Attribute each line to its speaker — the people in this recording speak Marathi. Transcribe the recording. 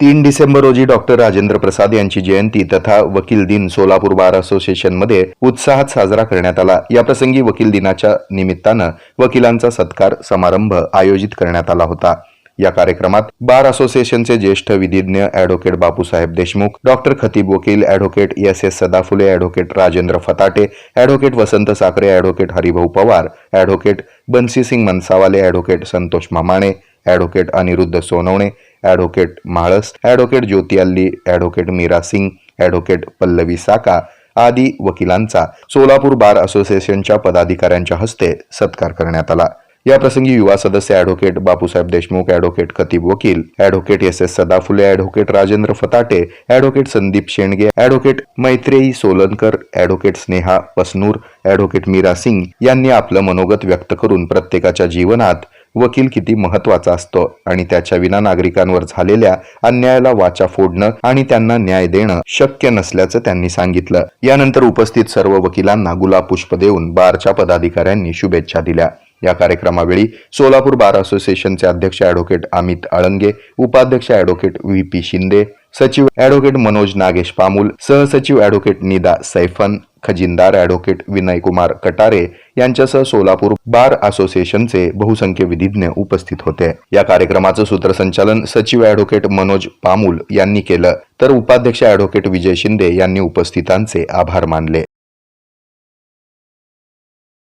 Speaker 1: तीन डिसेंबर रोजी डॉक्टर राजेंद्र प्रसाद यांची जयंती तथा वकील दिन सोलापूर बार असोसिएशनमध्ये उत्साहात साजरा करण्यात आला. याप्रसंगी वकील दिनाच्या निमित्तानं वकिलांचा सत्कार समारंभ आयोजित करण्यात आला होता. या कार्यक्रमात बार असोसिएशनचे ज्येष्ठ विधिज्ञ ॲडव्होकेट बापूसाहेब देशमुख डॉक्टर खतीब वकील advocate S S Sadaphule advocate Rajendra Fatate advocate Vasant Sakhare advocate Haribhau Pawar advocate Bansising Mansawale advocate Santosh Mamane advocate Aniruddha Sonawane advocate Mhalas advocate Jyoti Alli advocate Meera Singh advocate Pallavi Saka आदी वकिलांचा सोलापूर बार असोसिएशनच्या पदाधिकाऱ्यांच्या हस्ते सत्कार करण्यात आला. या प्रसंगी युवा सदस्य ॲडव्होकेट बापूसाहेब देशमुख ॲडव्होकेट खतीब वकील advocate S S Sadaphule advocate Rajendra Fatate advocate Sandeep Shendge advocate Maitreyi Solankar advocate Sneha Pasnur advocate Meera Singh यांनी आपलं मनोगत व्यक्त करून प्रत्येकाच्या जीवनात वकील किती महत्त्वाचा असतो आणि त्याच्या विना नागरिकांवर झालेल्या अन्यायाला वाचा फोडणं आणि त्यांना न्याय देणं शक्य नसल्याचं त्यांनी सांगितलं. यानंतर उपस्थित सर्व वकिलांना गुलाब पुष्प देऊन बारच्या पदाधिकाऱ्यांनी शुभेच्छा दिल्या. या कार्यक्रमावेळी सोलापूर बार असोसिएशनचे अध्यक्ष ऍडव्होकेट अमित आळंगे उपाध्यक्ष ऍडव्होकेट व्ही पी शिंदे सचिव ऍडव्होकेट मनोज नागेश पामूल सहसचिव ॲडव्होकेट निदा सैफन खजिनदार ॲडव्होकेट विनय कुमार कटारे यांच्यासह सोलापूर बार असोसिएशनचे बहुसंख्य विधिज्ञ उपस्थित होते. या कार्यक्रमाचं सूत्रसंचालन सचिव ॲडव्होकेट मनोज पामुल यांनी केलं. तर उपाध्यक्ष ॲडव्होकेट विजय शिंदे यांनी उपस्थितांचे आभार मानले.